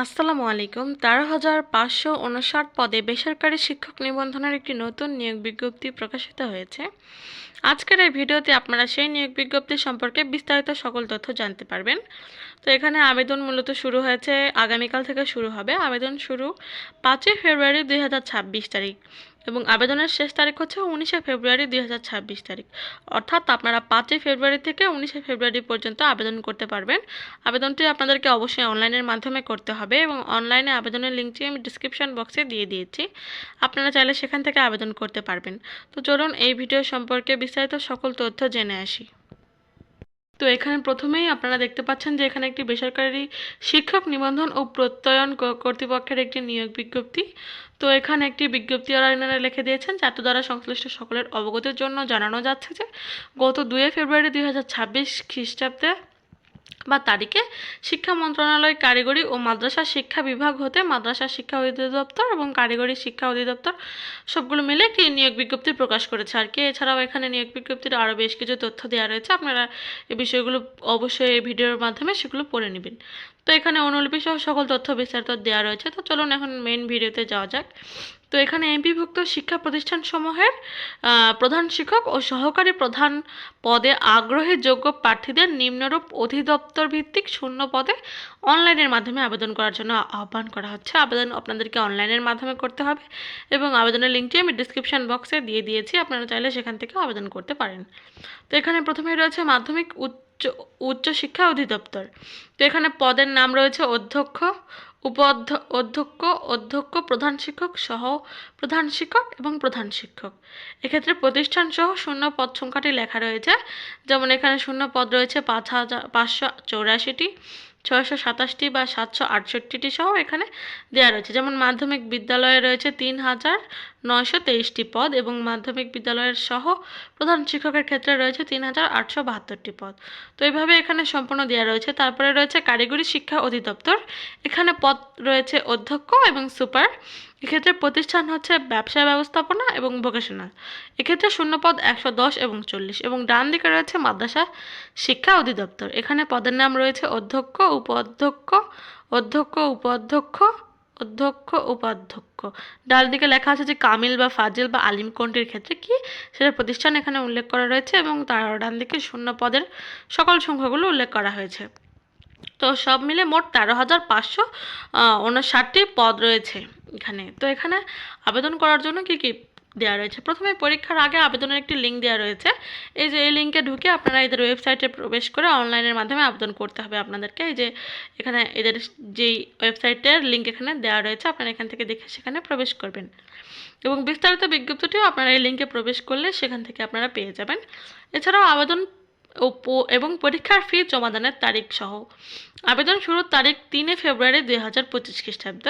আসসালামু আলাইকুম। তেরো হাজার পাঁচশো উনষাট পদে বেসরকারি শিক্ষক নিবন্ধনের একটি নতুন নিয়োগ বিজ্ঞপ্তি প্রকাশিত হয়েছে। আজকের এই ভিডিওতে আপনারা সেই নিয়োগ বিজ্ঞপ্তি সম্পর্কে বিস্তারিত সকল তথ্য জানতে পারবেন। তো এখানে আবেদন মূলত শুরু হয়েছে, আগামীকাল থেকে শুরু হবে। আবেদন শুরু পাঁচই ফেব্রুয়ারি দুই হাজার ছাব্বিশ তারিখ। এবং আবেদনের শেষ তারিখ হচ্ছে উনিশে ফেব্রুয়ারি দুই হাজার ছাব্বিশ তারিখ। অর্থাৎ আপনারা পাঁচই ফেব্রুয়ারি থেকে উনিশে ফেব্রুয়ারি পর্যন্ত আবেদন করতে পারবেন। আবেদনটি আপনাদেরকে অবশ্যই অনলাইনের মাধ্যমে করতে হবে এবং অনলাইনে আবেদনের লিঙ্কটি আমি ডিসক্রিপশন বক্সে দিয়ে দিয়েছি। আপনারা চাইলে সেখান থেকে আবেদন করতে পারবেন। তো চলুন এই ভিডিও সম্পর্কে বিস্তারিত সকল তথ্য জেনে আসি। তো এখানে প্রথমেই আপনারা দেখতে পাচ্ছেন যে এখানে একটি বেসরকারি শিক্ষক নিবন্ধন ও প্রত্যয়ন কর্তৃপক্ষের একটি নিয়োগ বিজ্ঞপ্তি। তো এখানে একটি বিজ্ঞপ্তি এনারা লিখে দিয়েছেন যাতে দ্বারা সংশ্লিষ্ট সকলের অবগতির জন্য জানানো যাচ্ছে যে গত দুয়ে ফেব্রুয়ারি দুই হাজার ছাব্বিশ খ্রিস্টাব্দে বা তারিখে শিক্ষা মন্ত্রণালয় কারিগরি ও মাদ্রাসা শিক্ষা বিভাগ হতে মাদ্রাসা শিক্ষা অধিদপ্তর এবং কারিগরি শিক্ষা অধিদপ্তর সবগুলো মিলে একটি নিয়োগ বিজ্ঞপ্তি প্রকাশ করেছে। আর কি, এছাড়াও এখানে নিয়োগ বিজ্ঞপ্তির আরও বেশ কিছু তথ্য দেওয়া রয়েছে। আপনারা এই বিষয়গুলো অবশ্যই এই ভিডিওর মাধ্যমে সেগুলো পড়ে নেবেন। তো এখানে অনুলিপি সহ সকল তথ্য বিস্তারিত দেওয়া রয়েছে। তো চলুন এখন মেন ভিডিওতে যাওয়া যাক। তো এখানে এমপিভুক্ত শিক্ষা প্রতিষ্ঠানসমূহের প্রধান শিক্ষক ও সহকারী প্রধান পদে আগ্রহী যোগ্য প্রার্থীদের নিম্নরূপ অধিদপ্তর ভিত্তিক শূন্য পদে অনলাইনের মাধ্যমে আবেদন করার জন্য আহ্বান করা হচ্ছে। আবেদন আপনাদেরকে অনলাইনের মাধ্যমে করতে হবে এবং আবেদনের লিঙ্কটি আমি ডিসক্রিপশন বক্সে দিয়ে দিয়েছি, আপনারা চাইলে সেখান থেকে আবেদন করতে পারেন। তো এখানে প্রথমেই রয়েছে মাধ্যমিক উচ্চ, উচ্চশিক্ষা অধিদপ্তর। তো এখানে পদের নাম রয়েছে অধ্যক্ষ উপাধ্য অধ্যক্ষ অধ্যক্ষ, প্রধান শিক্ষক সহ প্রধান শিক্ষক এবং প্রধান শিক্ষক। এক্ষেত্রে প্রতিষ্ঠান সহ শূন্য পদ সংখ্যাটি লেখা রয়েছে। যেমন এখানে শূন্য পদ রয়েছে পাঁচ হাজার, পাঁচশো চৌরাশিটি। ছয়শো সাতাশটি বা সাতশো আটষট্টিটি সহ এখানে দেওয়া রয়েছে। যেমন মাধ্যমিক বিদ্যালয়ে রয়েছে তিন হাজার নয়শো তেইশটি পদ এবং মাধ্যমিক বিদ্যালয়ের সহ প্রধান শিক্ষকের ক্ষেত্রে রয়েছে তিন হাজার আটশো বাহাত্তরটি পদ। তো এইভাবে এখানে সম্পূর্ণ দেওয়া রয়েছে। তারপরে রয়েছে কারিগরি শিক্ষা অধিদপ্তর। এখানে পদ রয়েছে অধ্যক্ষ এবং সুপার। এক্ষেত্রে প্রতিষ্ঠান হচ্ছে ব্যবসা ব্যবস্থাপনা এবং ভোকেশনাল এক্ষেত্রে শূন্যপদ একশো দশ এবং চল্লিশ এবং ডান দিকে রয়েছে মাদ্রাসা শিক্ষা অধিদপ্তর। এখানে পদের নাম রয়েছে অধ্যক্ষ, উপাধ্যক্ষ অধ্যক্ষ উপাধ্যক্ষ অধ্যক্ষ, উপাধ্যক্ষ। ডাল দিকে লেখা আছে যে কামিল বা ফাজিল বা আলিম কোনটির ক্ষেত্রে কি? সেটা প্রতিষ্ঠান এখানে উল্লেখ করা রয়েছে এবং তার ডান দিকে শূন্য পদের সকল সংখ্যাগুলো উল্লেখ করা হয়েছে। তো সব মিলে মোট তেরো হাজার পাঁচশো উনষাটটি পদ রয়েছে এখানে। তো এখানে আবেদন করার জন্য কি কি দেওয়া রয়েছে? প্রথমে পরীক্ষার আগে আবেদনের একটি লিঙ্ক দেওয়া রয়েছে। এই যে এই লিঙ্কে ঢুকে আপনারা এদের ওয়েবসাইটে প্রবেশ করে অনলাইনের মাধ্যমে আবেদন করতে হবে আপনাদেরকে। এই যে এখানে এদের যেই ওয়েবসাইটের লিঙ্ক এখানে দেওয়া রয়েছে, আপনারা এখান থেকে দেখে সেখানে প্রবেশ করবেন। এবং বিস্তারিত বিজ্ঞপ্তিটিও আপনারা এই লিঙ্কে প্রবেশ করলে সেখান থেকে আপনারা পেয়ে যাবেন। এছাড়াও আবেদন ও এবং পরীক্ষার ফি জমাদানের তারিখ সহ। আবেদন শুরুর তারিখ তিনে ফেব্রুয়ারি দুই হাজার পঁচিশ খ্রিস্টাব্দ।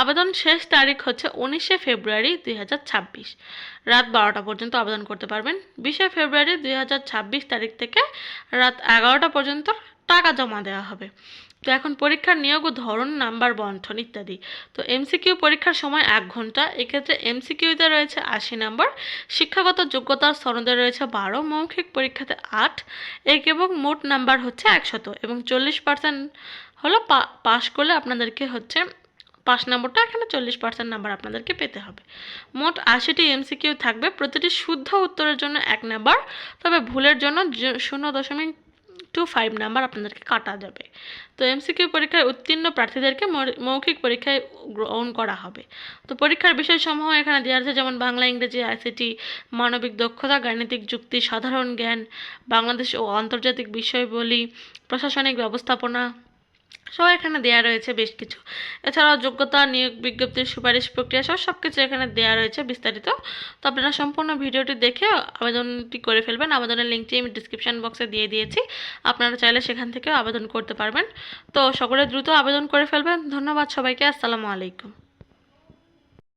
আবেদন শেষ তারিখ হচ্ছে উনিশে ফেব্রুয়ারি দুই হাজার ছাব্বিশ। রাত বারোটা পর্যন্ত আবেদন করতে পারবেন। বিশে ফেব্রুয়ারি দুই হাজার ছাব্বিশ তারিখ থেকে রাত এগারোটা পর্যন্ত টাকা জমা দেওয়া হবে। তো এখন পরীক্ষার নিয়োগ ও ধরন, নাম্বার বন্টন ইত্যাদি। তো এমসিকিউ পরীক্ষার সময় এক ঘণ্টা, এক্ষেত্রে এমসিকিউতে রয়েছে আশি নম্বর, শিক্ষাগত যোগ্যতার সনদে রয়েছে বারো, মৌখিক পরীক্ষাতে আট, এক এবং মোট নাম্বার হচ্ছে একশত এবং চল্লিশ পার্সেন্ট হলো পাশ করলে আপনাদেরকে হচ্ছে পাঁচ নম্বরটা, এখানে চল্লিশ পার্সেন্ট নাম্বার আপনাদেরকে পেতে হবে। মোট আশিটি এমসিকিউ থাকবে, প্রতিটি শুদ্ধ উত্তরের জন্য এক নাম্বার, তবে ভুলের জন্য শূন্য দশমিক টু ফাইভ নাম্বার আপনাদেরকে কাটা যাবে। তো এমসিকিউ পরীক্ষায় উত্তীর্ণ প্রার্থীদেরকে মৌখিক পরীক্ষায় গ্রহণ করা হবে। তো পরীক্ষার বিষয়সমূহ এখানে দেওয়া আছে, যেমন বাংলা, ইংরেজি আইসিটি মানবিক দক্ষতা, গাণিতিক যুক্তি, সাধারণ জ্ঞান, বাংলাদেশ ও আন্তর্জাতিক বিষয়বলি, প্রশাসনিক ব্যবস্থাপনা সব এখানে দেয়া রয়েছে বেশ কিছু। এছাড়াও যোগ্যতা, নিয়োগ বিজ্ঞপ্তির সুপারিশ প্রক্রিয়া সহ সব কিছু এখানে দেওয়া রয়েছে বিস্তারিত। তো আপনারা সম্পূর্ণ ভিডিওটি দেখে আবেদনটি করে ফেলবেন। আবেদনের লিঙ্কটি আমি ডিসক্রিপশান বক্সে দিয়ে দিয়েছি। আপনারা চাইলে সেখান থেকেও আবেদন করতে পারবেন। তো সকলে দ্রুত আবেদন করে ফেলবেন। ধন্যবাদ সবাইকে। আসসালামু আলাইকুম।